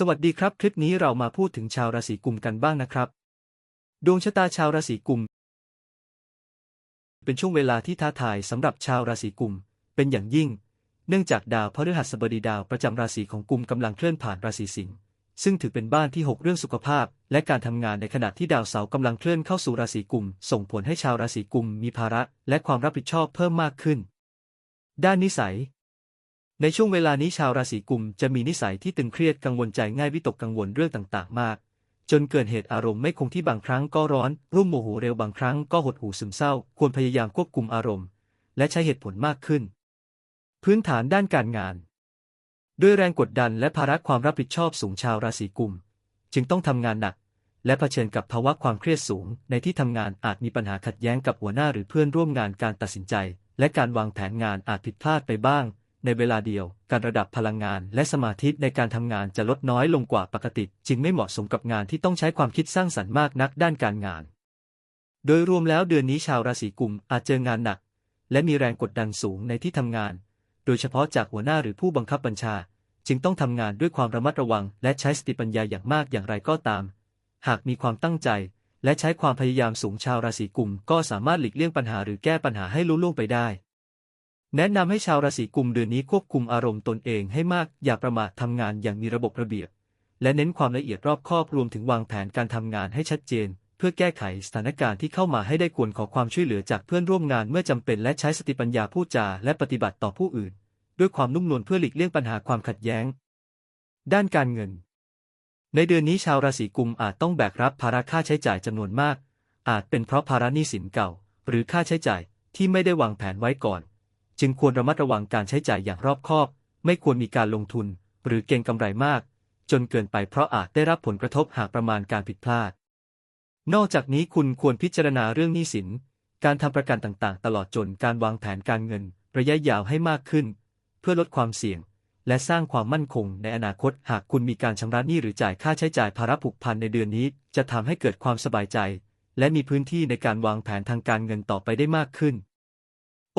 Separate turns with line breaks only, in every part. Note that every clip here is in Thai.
สวัสดีครับ คลิปนี้เรามาพูดถึงชาวราศีกุมกันบ้างนะครับ ดวงชะตาชาวราศีกุม เป็นช่วงเวลาที่ท้าทายสำหรับชาวราศีกุม เป็นอย่างยิ่ง เนื่องจากดาวพฤหัสบดีดาวประจำราศีของกุมกำลังเคลื่อนผ่านราศีสิงห์ซึ่งถือเป็นบ้านที่ 6 เรื่องสุขภาพ และการทำงานในขณะที่ดาวเสาร์กำลังเคลื่อนเข้าสู่ราศีกุม ส่งผลให้ชาวราศีกุมมีภาระและความรับผิดชอบเพิ่มมากขึ้น ด้านนิสัย ในช่วงเวลานี้ชาวราศีกุมจะมีนิสัยที่ตึงเครียดกังวลใจง่ายวิตกกังวลเรื่องต่างๆ มาก จนเกิดเหตุอารมณ์ไม่คงที่บางครั้งก็ร้อน รุ่มโมโหเร็วบางครั้งก็หดหู่ซึมเศร้า ควรพยายามควบคุมอารมณ์ และใช้เหตุผลมากขึ้น พื้นฐานด้านการงาน ด้วยแรงกดดันและภาระความรับผิดชอบสูงชาวราศีกุม จึงต้องทำงานหนัก และเผชิญกับภาวะความเครียดสูง ในที่ทำงานอาจมีปัญหาขัดแย้งกับหัวหน้าหรือเพื่อนร่วมงานการตัดสินใจ และการวางแผนงานอาจผิดพลาดไปบ้าง ในเวลาเดียวการระดับพลังงานและสมาธิในการทำงานจะลดน้อยลงกว่าปกติ จึงไม่เหมาะสมกับงานที่ต้องใช้ความคิดสร้างสรรค์มากนักด้านการงาน โดยรวมแล้วเดือนนี้ชาวราศีกุมอาจเจองานหนัก และมีแรงกดดันสูงในที่ทำงาน โดยเฉพาะจากหัวหน้าหรือผู้บังคับบัญชา จึงต้องทำงานด้วยความระมัดระวัง และใช้สติปัญญาอย่างมากอย่างไรก็ตาม หากมีความตั้งใจ และใช้ความพยายามสูงชาวราศีกุมก็สามารถหลีกเลี่ยงปัญหาหรือแก้ปัญหาให้ลุล่วงไปได้ แนะนำให้ชาวราศีกุมเดือนนี้ควบคุมอารมณ์ตนเองให้มาก อย่าประมาททำงานอย่างมีระบบระเบียบ และเน้นความละเอียดรอบคอบรวมถึงวางแผนการทำงานให้ชัดเจน เพื่อแก้ไขสถานการณ์ที่เข้ามาให้ได้ควรขอความช่วยเหลือจากเพื่อนร่วมงานเมื่อจำเป็นและใช้สติปัญญาพูดจาและปฏิบัติต่อผู้อื่น ด้วยความนุ่มนวลเพื่อหลีกเลี่ยงปัญหาความขัดแย้ง ด้านการเงิน ในเดือนนี้ชาวราศีกุมอาจต้องแบกรับภาระค่าใช้จ่ายจำนวนมาก อาจเป็นเพราะภาระหนี้สินเก่า หรือค่าใช้จ่ายที่ไม่ได้วางแผนไว้ก่อน จึงควรระมัดระวังการใช้จ่ายอย่างรอบคอบ ไม่ควรมีการลงทุน หรือเก็งกำไรมาก จนเกินไปเพราะอาจได้รับผลกระทบหากประมาณการผิดพลาด นอกจากนี้คุณควรพิจารณาเรื่องหนี้สิน การทำประกันต่างๆ ตลอดจนการวางแผนการเงิน ระยะยาวให้มากขึ้น เพื่อลดความเสี่ยง และสร้างความมั่นคงในอนาคต หากคุณมีการชำระหนี้หรือจ่ายค่าใช้จ่ายภาระผูกพันในเดือนนี้ จะทำให้เกิดความสบายใจ และมีพื้นที่ในการวางแผนทางการเงินต่อไปได้มากขึ้น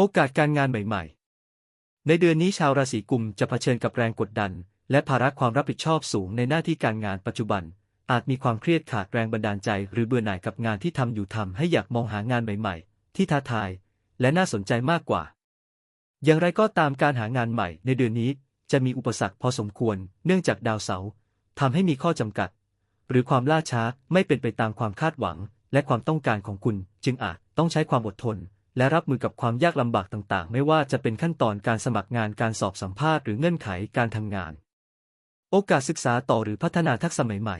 โอกาสการงานใหม่ ๆ ในเดือนนี้ชาวราศีกุมจะเผชิญกับแรงกดดัน และภาระความรับผิดชอบสูงในหน้าที่การงานปัจจุบัน อาจมีความเครียดขาดแรงบันดาลใจ หรือเบื่อหน่ายกับงานที่ทำอยู่ทำให้อยากมองหางานใหม่ ๆ ที่ท้าทาย และน่าสนใจมากกว่า อย่างไรก็ตามการหางานใหม่ ในเดือนนี้จะมีอุปสรรคพอสมควร เนื่องจากดาวเสาร์ทำให้มีข้อจำกัด หรือความล่าช้าไม่เป็นไปตามความคาดหวัง และความต้องการของคุณ จึงอาจต้องใช้ความอดทน และรับมือกับความยากลำบากต่างๆ ไม่ว่าจะเป็นขั้นตอนการสมัครงานการสอบสัมภาษณ์หรือเงื่อนไขการทำงาน โอกาสศึกษาต่อหรือพัฒนาทักษะใหม่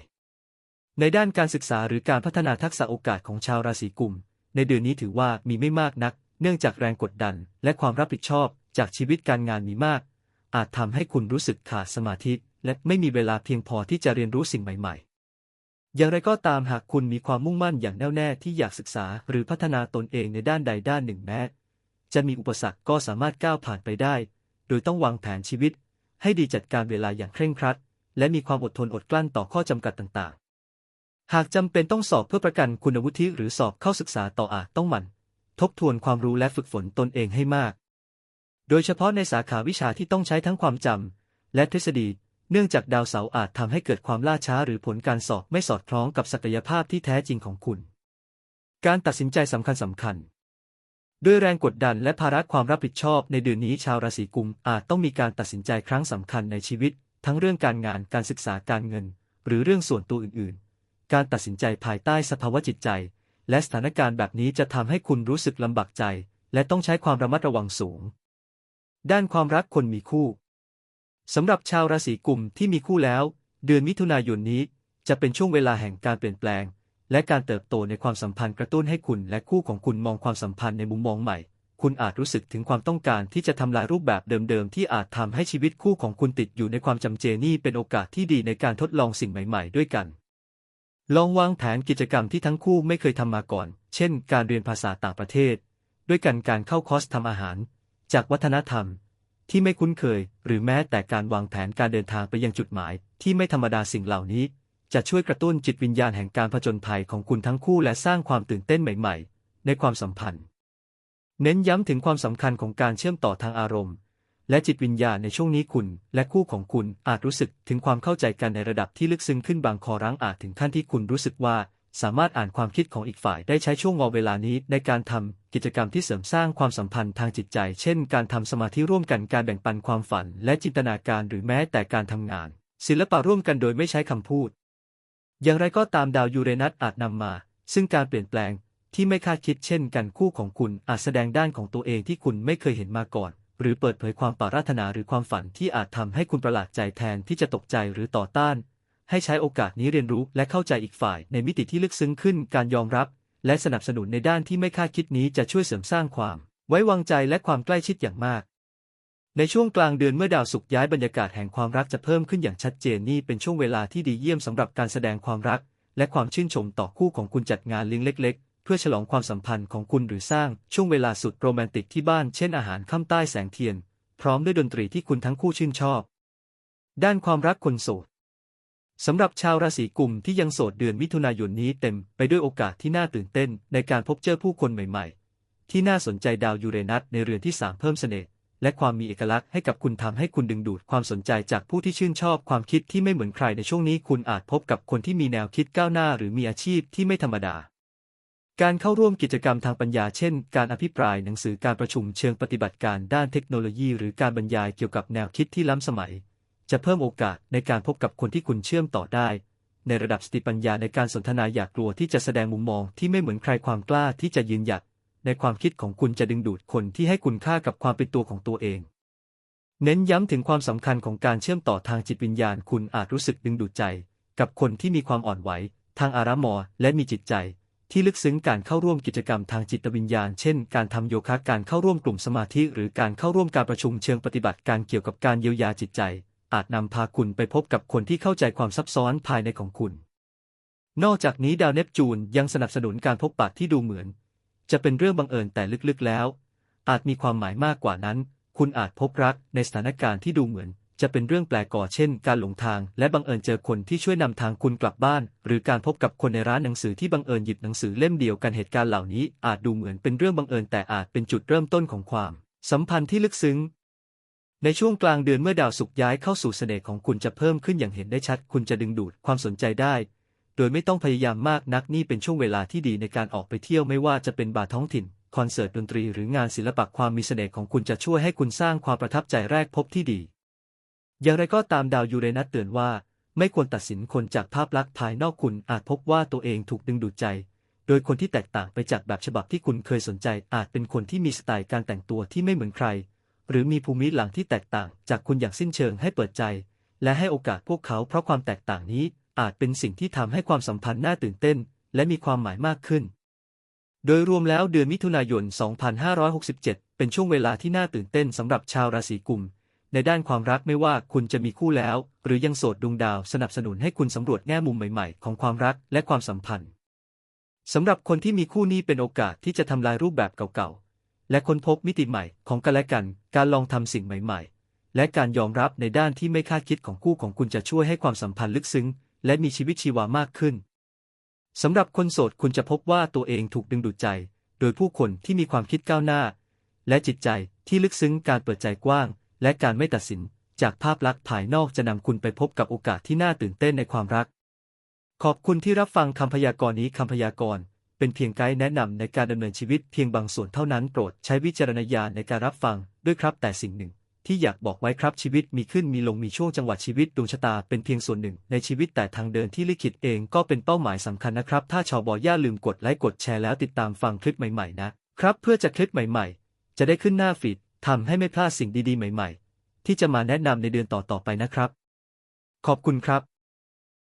ๆ ในด้านการศึกษาหรือการพัฒนาทักษะโอกาสของชาวราศีกุม ในเดือนนี้ถือว่ามีไม่มากนัก เนื่องจากแรงกดดัน และความรับผิดชอบจากชีวิตการงานมีมาก อาจทำให้คุณรู้สึกขาดสมาธิ และไม่มีเวลาเพียงพอที่จะเรียนรู้สิ่งใหม่ ๆ อย่างไรก็ตามหากคุณมีความมุ่งมั่นอย่างแน่วแน่ที่อยากศึกษาหรือพัฒนาตนเองในด้านใดด้านหนึ่งแม้ จะมีอุปสรรคก็สามารถก้าวผ่านไปได้ โดยต้องวางแผนชีวิต ให้ดีจัดการเวลาอย่างเคร่งครัด และมีความอดทนอดกลั้นต่อข้อจำกัดต่างๆ หากจำเป็นต้องสอบเพื่อประกันคุณวุฒิหรือสอบเข้าศึกษาต่ออาจต้องหมั่น ทบทวนความรู้และฝึกฝนตนเองให้มาก โดยเฉพาะในสาขาวิชาที่ต้องใช้ทั้งความจำและทฤษฎี เนื่องจากดาวเสาร์อาจทำให้เกิดความล่าช้าหรือผลการสอบไม่สอดคล้องกับศักยภาพที่แท้จริงของคุณ การตัดสินใจสำคัญสำคัญ ด้วยแรงกดดันและภาระความรับผิดชอบในเดือนนี้ชาวราศีกุมอาจต้องมีการตัดสินใจครั้งสำคัญในชีวิต ทั้งเรื่องการงานการศึกษาการเงิน หรือเรื่องส่วนตัวอื่นๆ การตัดสินใจภายใต้สภาวะจิตใจ และสถานการณ์แบบนี้จะทำให้คุณรู้สึกลำบากใจ และต้องใช้ความระมัดระวังสูง ด้านความรักคนมีคู่ สำหรับชาวราศีกุมที่มีคู่แล้ว เดือนมิถุนายนนี้ จะเป็นช่วงเวลาแห่งการเปลี่ยนแปลง และการเติบโตในความสัมพันธ์กระตุ้นให้คุณและคู่ของคุณมองความสัมพันธ์ในมุมมองใหม่ คุณอาจรู้สึกถึงความต้องการที่จะทำลายรูปแบบเดิมๆ ที่อาจทำให้ชีวิตคู่ของคุณติดอยู่ในความจำเจนี่เป็นโอกาสที่ดีในการทดลองสิ่งใหม่ๆ ด้วยกัน ลองวางแผนกิจกรรมที่ทั้งคู่ไม่เคยทำมาก่อน เช่น การเรียนภาษาต่างประเทศ ด้วยกันการเข้าคอร์สทำอาหาร จากวัฒนธรรม ที่ไม่คุ้นเคย หรือแม้แต่การวางแผนการเดินทางไปยังจุดหมาย ที่ไม่ธรรมดาสิ่งเหล่านี้ จะช่วยกระตุ้นจิตวิญญาณแห่งการผจญภัยของคุณทั้งคู่และสร้างความตื่นเต้นใหม่ ๆ ในความสัมพันธ์ เน้นย้ำถึงความสำคัญของการเชื่อมต่อทางอารมณ์ และจิตวิญญาณในช่วงนี้คุณ และคู่ของคุณอาจรู้สึกถึงความเข้าใจกันในระดับที่ลึกซึ้งขึ้นบางครั้งอาจถึงขั้นที่คุณรู้สึกว่า สามารถอ่านความคิดของอีกฝ่ายได้ใช้ช่วงเวลานี้ในการทำกิจกรรมที่เสริมสร้างความสัมพันธ์ทางจิตใจ เช่น การทำสมาธิร่วมกันการแบ่งปันความฝัน และจินตนาการหรือแม้แต่การทำงาน ศิลปะร่วมกันโดยไม่ใช้คำพูด อย่างไรก็ตามดาวยูเรนัสอาจนำมา ซึ่งการเปลี่ยนแปลงที่ไม่คาดคิดเช่นกันคู่ของคุณอาจแสดงด้านของตัวเองที่คุณไม่เคยเห็นมาก่อน หรือเปิดเผยความปรารถนาหรือความฝันที่อาจทำให้คุณประหลาดใจแทนที่จะตกใจหรือต่อต้าน ให้ใช้โอกาสนี้เรียนรู้และเข้าใจอีกฝ่ายในมิติที่ลึกซึ้งขึ้น การยอมรับ และสนับสนุนในด้านที่ไม่คาดคิดนี้จะช่วยเสริมสร้างความ ไว้วางใจและความใกล้ชิดอย่างมาก ในช่วงกลางเดือนเมื่อดาวศุกย้ายบรรยากาศแห่งความรักจะเพิ่มขึ้นอย่างชัดเจนนี่เป็นช่วงเวลาที่ดีเยี่ยมสำหรับการแสดงความรัก และความชื่นชมต่อคู่ของคุณจัดงานเลี้ยงเล็กๆเพื่อฉลองความสัมพันธ์ของคุณหรือสร้างช่วงเวลาสุดโรแมนติกที่บ้านเช่นอาหารค่ำใต้แสงเทียน พร้อมด้วยดนตรีที่คุณทั้งคู่ชื่นชอบ ด้านความรักคนโสด สำหรับชาวราศีกุมที่ยังโสดเดือนมิถุนายนนี้เต็มไปด้วยโอกาสที่น่าตื่นเต้นในการพบเจอผู้คนใหม่ๆ ที่น่าสนใจดาวยูเรนัสในเรือนที่สามเพิ่มเสน่ห์และความมีเอกลักษณ์ให้กับคุณทำให้คุณดึงดูดความสนใจจากผู้ที่ชื่นชอบความคิดที่ไม่เหมือนใครในช่วงนี้คุณอาจพบกับคนที่มีแนวคิดก้าวหน้าหรือมีอาชีพที่ไม่ธรรมดา การเข้าร่วมกิจกรรมทางปัญญาเช่น การอภิปรายหนังสือการประชุมเชิงปฏิบัติการด้านเทคโนโลยี หรือการบรรยายเกี่ยวกับแนวคิดที่ล้ำสมัย จะเพิ่มโอกาสในการพบกับคนที่คุณเชื่อมต่อได้ ในระดับสติปัญญาในการสนทนาอย่ากลัวที่จะแสดงมุมมองที่ไม่เหมือนใครความกล้าที่จะยืนหยัด ในความคิดของคุณจะดึงดูดคนที่ให้คุณค่ากับความเป็นตัวของตัวเอง เน้นย้ำถึงความสำคัญของการเชื่อมต่อทางจิตวิญญาณ คุณอาจรู้สึกดึงดูดใจ กับคนที่มีความอ่อนไหว ทางอารามอและมีจิตใจ ที่ลึกซึ้งการเข้าร่วมกิจกรรมทางจิตวิญญาณ เช่น การทำโยคะการเข้าร่วมกลุ่มสมาธิ หรือการเข้าร่วมการประชุมเชิงปฏิบัติการเกี่ยวกับการเยียวยาจิตใจ อาจนำพาคุณไปพบกับคนที่เข้าใจความซับซ้อนภายในของคุณ นอกจากนี้ดาวเนปจูนยังสนับสนุนการพบปะที่ดูเหมือน จะเป็นเรื่องบังเอิญแต่ลึกๆแล้ว อาจมีความหมายมากกว่านั้น คุณอาจพบรักในสถานการณ์ที่ดูเหมือน จะเป็นเรื่องแปลกก่อเช่น การหลงทางและบังเอิญเจอคนที่ช่วยนำทางคุณกลับบ้าน หรือการพบกับคนในร้านหนังสือที่บังเอิญหยิบหนังสือเล่มเดียวกันเหตุการณ์เหล่านี้อาจดูเหมือนเป็นเรื่องบังเอิญแต่อาจเป็นจุดเริ่มต้นของความสัมพันธ์ที่ลึกซึ้ง ในช่วงกลางเดือนเมื่อดาวศุกร์ย้ายเข้าสู่เสน่ห์ของคุณจะเพิ่มขึ้นอย่างเห็นได้ชัด คุณจะดึงดูดความสนใจได้ โดยไม่ต้องพยายามมากนักนี่เป็นช่วงเวลาที่ดีในการออกไปเที่ยวไม่ว่าจะเป็นบาร์ท้องถิ่น คอนเสิร์ตดนตรีหรืองานศิลปะความมีเสน่ห์ของคุณจะช่วยให้คุณสร้างความประทับใจแรกพบที่ดี อย่างไรก็ตามดาวยูเรนัสเตือนว่า ไม่ควรตัดสินคนจากภาพลักษณ์ภายนอกคุณอาจพบว่าตัวเองถูกดึงดูดใจโดยคนที่แตกต่างไปจากแบบฉบับที่คุณเคยสนใจอาจเป็นคนที่มีสไตล์การแต่งตัวที่ไม่เหมือนใคร หรือมีภูมิหลังที่แตกต่างจากคุณอย่างสิ้นเชิงให้เปิดใจ และให้โอกาสพวกเขาเพราะความแตกต่างนี้อาจเป็นสิ่งที่ทำให้ความสัมพันธ์น่าตื่นเต้น และมีความหมายมากขึ้น โดยรวมแล้วเดือนมิถุนายน 2567 เป็นช่วงเวลาที่น่าตื่นเต้นสำหรับชาวราศีกุม ในด้านความรักไม่ว่าคุณจะมีคู่แล้ว หรือยังโสดดวงดาวสนับสนุนให้คุณสำรวจแง่มุมใหม่ๆ ของความรักและความสัมพันธ์สำหรับคนที่มีคู่นี้เป็นโอกาสที่จะทำลายรูปแบบเก่าๆ และค้นพบมิติใหม่ของกันและกัน การลองทำสิ่งใหม่ ๆ และการยอมรับในด้านที่ไม่คาดคิดของคู่ของคุณจะช่วยให้ความสัมพันธ์ลึกซึ้ง และมีชีวิตชีวามากขึ้นสำหรับคนโสดคุณจะพบว่าตัวเองถูกดึงดูดใจ โดยผู้คนที่มีความคิดก้าวหน้า และจิตใจที่ลึกซึ้งการเปิดใจกว้าง และการไม่ตัดสิน จากภาพลักษณ์ภายนอกจะนำคุณไปพบกับโอกาสที่น่าตื่นเต้นในความรัก ขอบคุณที่รับฟังคำพยากรณ์นี้คำพยากรณ์ เป็นเพียงไกด์แนะนำในการดำเนินชีวิตเพียงบางส่วนเท่านั้นโปรดใช้วิจารณญาณในการรับฟังด้วยครับแต่สิ่งหนึ่ง ที่อยากบอกไว้ครับชีวิตมีขึ้นมีลงมีช่วงจังหวะชีวิตดวงชะตาเป็นเพียงส่วนหนึ่ง ในชีวิตแต่ทางเดินที่ลิขิตเองก็เป็นเป้าหมายสำคัญนะครับ ถ้าชาวบอย่าลืมกดไลค์กดแชร์แล้วติดตามฟังคลิปใหม่ๆนะครับเพื่อจะคลิปใหม่ ๆ จะได้ขึ้นหน้าฟีดทำให้ไม่พลาดสิ่งดีๆ ใหม่ ๆ ที่จะมาแนะนำในเดือนต่อๆไปนะครับ ขอบคุณครับ